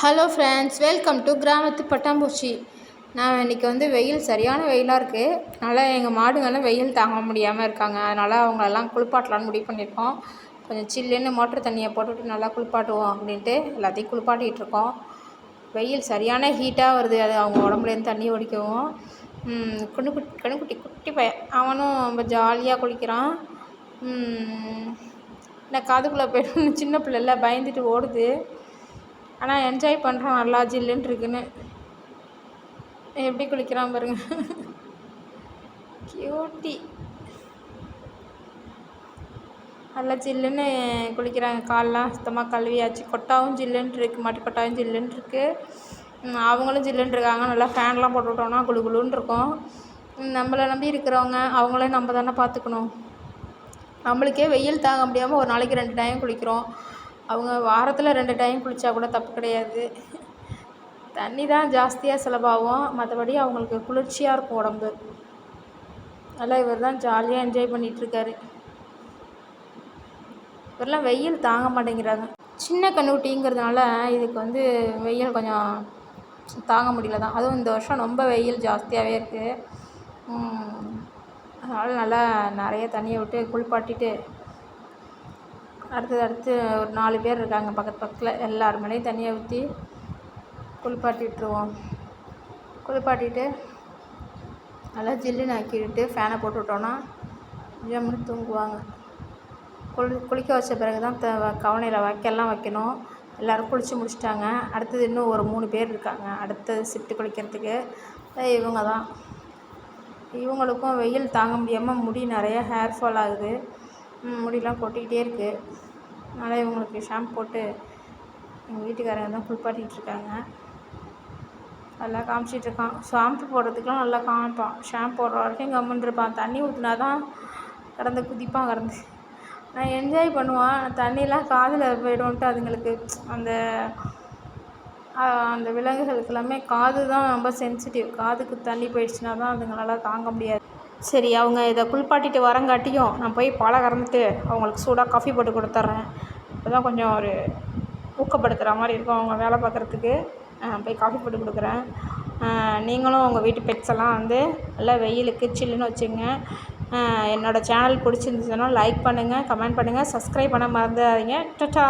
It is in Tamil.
ஹலோ ஃப்ரெண்ட்ஸ் வெல்கம் டு கிராமத்து பட்டாம்பூச்சி. நான் இன்றைக்கி வந்து வெயில் சரியான வெயிலாக இருக்குது அதனால் எங்கள் மாடுங்களும் வெயில் தாங்க முடியாமல் இருக்காங்க. அதனால் அவங்களெல்லாம் குளிப்பாட்டலான்னு முடிவு பண்ணியிருக்கோம். கொஞ்சம் சில்லுன்னு மோட்ரு தண்ணியை போட்டுவிட்டு நல்லா குளிப்பாட்டுவோம் அப்படின்ட்டு எல்லாத்தையும் குளிப்பாட்டிகிட்டு இருக்கோம். வெயில் சரியான ஹீட்டாக வருது. அது அவங்க உடம்புலேருந்து தண்ணி ஒடிக்கவும். கண்ணுக்குட்டி கண்ணுக்குட்டி குட்டி பையன். அவனும் ரொம்ப ஜாலியாக குளிக்கிறான். நான் காதுக்குள்ளே போய்ட்டு சின்ன பிள்ளைல பயந்துட்டு ஓடுது. ஆனால் என்ஜாய் பண்ணுறான் நல்லா ஜில்லுன்னு இருக்குன்னு. எப்படி குளிக்கிறான் பாருங்க. கியூட்டி நல்லா ஜில்லுன்னு குளிக்கிறாங்க. கால்லாம் சுத்தமாக கழுவியாச்சு. கொட்டாவும் ஜில்லுன்னு இருக்குது மாட்டு கொட்டாவும் ஜில்லுன்னு இருக்குது அவங்களும் ஜில்லுன்னு இருக்காங்க. நல்லா ஃபேன்லாம் போட்டு விட்டோம்னா குளு குளுன்னு இருக்கும். நம்மளை நம்பி இருக்கிறவங்க அவங்களே நம்ம தானே பார்த்துக்கணும். நம்மளுக்கே வெயில் தாங்க முடியாமல் ஒரு நாளைக்கு ரெண்டு டைம் குளிக்கிறோம். அவங்க வாரத்தில் ரெண்டு டைம் குளித்தா கூட தப்பு கிடையாது. தண்ணி தான் ஜாஸ்தியாக செலவாகும். மற்றபடி அவங்களுக்கு குளிர்ச்சியாக இருக்கும் உடம்பு. நல்லா இவர் தான் ஜாலியாக என்ஜாய் பண்ணிகிட்ருக்காரு இவரெல்லாம் வெயில் தாங்க மாட்டேங்கிறாங்க. சின்ன கண்ணுக்குட்டிங்கிறதுனால இதுக்கு வந்து வெயில் கொஞ்சம் தாங்க முடியல தான். அதுவும் இந்த வருஷம் ரொம்ப வெயில் ஜாஸ்தியாகவே இருக்குது அதனால் நல்லா நிறைய தண்ணியை விட்டு குளிப்பாட்டிட்டு அடுத்தது அடுத்து ஒரு நாலு பேர் இருக்காங்க பக்கத்து பக்கத்தில். எல்லார் மேலேயும் தண்ணியை ஊற்றி குளிப்பாட்டி விட்டுருவோம் குளிப்பாட்டிட்டு நல்லா ஜில்லுன்னு ஆக்கிட்டு ஃபேனை போட்டு விட்டோன்னா ஜம்முன்னு தூங்குவாங்க. குளி குளிக்க வச்ச பிறகு தான் த கவனையில் வைக்கலாம் வைக்கணும். எல்லோரும் குளித்து முடிச்சிட்டாங்க. அடுத்தது இன்னும் ஒரு மூணு பேர் இருக்காங்க. அடுத்தது ஷிஃப்ட்டு குளிக்கிறதுக்கு. இவங்க தான் இவங்களுக்கும் வெயில் தாங்க முடியாமல் முடி நிறைய ஹேர் ஃபால் ஆகுது. முடியெலாம் கொட்டிக்கிட்டே இருக்குது அதனால் இவங்களுக்கு ஷாம்பு போட்டு எங்கள் வீட்டுக்காரங்க தான் குளிப்பாட்டிகிட்ருக்காங்க நல்லா காமிச்சிட்ருக்கான் ஷாம்பு போடுறதுக்குலாம் நல்லா காமிப்பான். ஷாம்பு போடுற வரைக்கும் கம்முன்னு இருப்பான். தண்ணி ஊற்றினா தான் கடந்து குதிப்பான் கடந்து. நான் என்ஜாய் பண்ணுவான். தண்ணிலாம் காதில் போய்டும்ன்ட்டு அதுங்களுக்கு அந்த அந்த விலங்குகளுக்கு எல்லாமே காது தான் ரொம்ப சென்சிட்டிவ் காதுக்கு தண்ணி போயிடுச்சுன்னா தான் அதுங்களால் தாங்க முடியாது. சரி அவங்க இதை குளிப்பாட்டிட்டு வரங்காட்டியும் நான் போய் பாலை கறந்துட்டு அவங்களுக்கு சூடாக காஃபி போட்டு கொடுத்துட்றேன். அப்போ தான் கொஞ்சம் ஒரு ஊக்கப்படுத்துகிற மாதிரி இருக்கும் அவங்க வேலை பார்க்குறதுக்கு. போய் காஃபி போட்டு கொடுக்குறேன். நீங்களும் உங்கள் வீட்டு பெட்ஸ் எல்லாம் வந்து நல்லா வெயிலுக்கு சில்லுன்னு வச்சுங்க. என்னோடய சேனல் பிடிச்சிருந்துச்சுன்னா லைக் பண்ணுங்கள் கமெண்ட் பண்ணுங்கள் சப்ஸ்கிரைப் பண்ண மறந்துடாதீங்க. டட்டா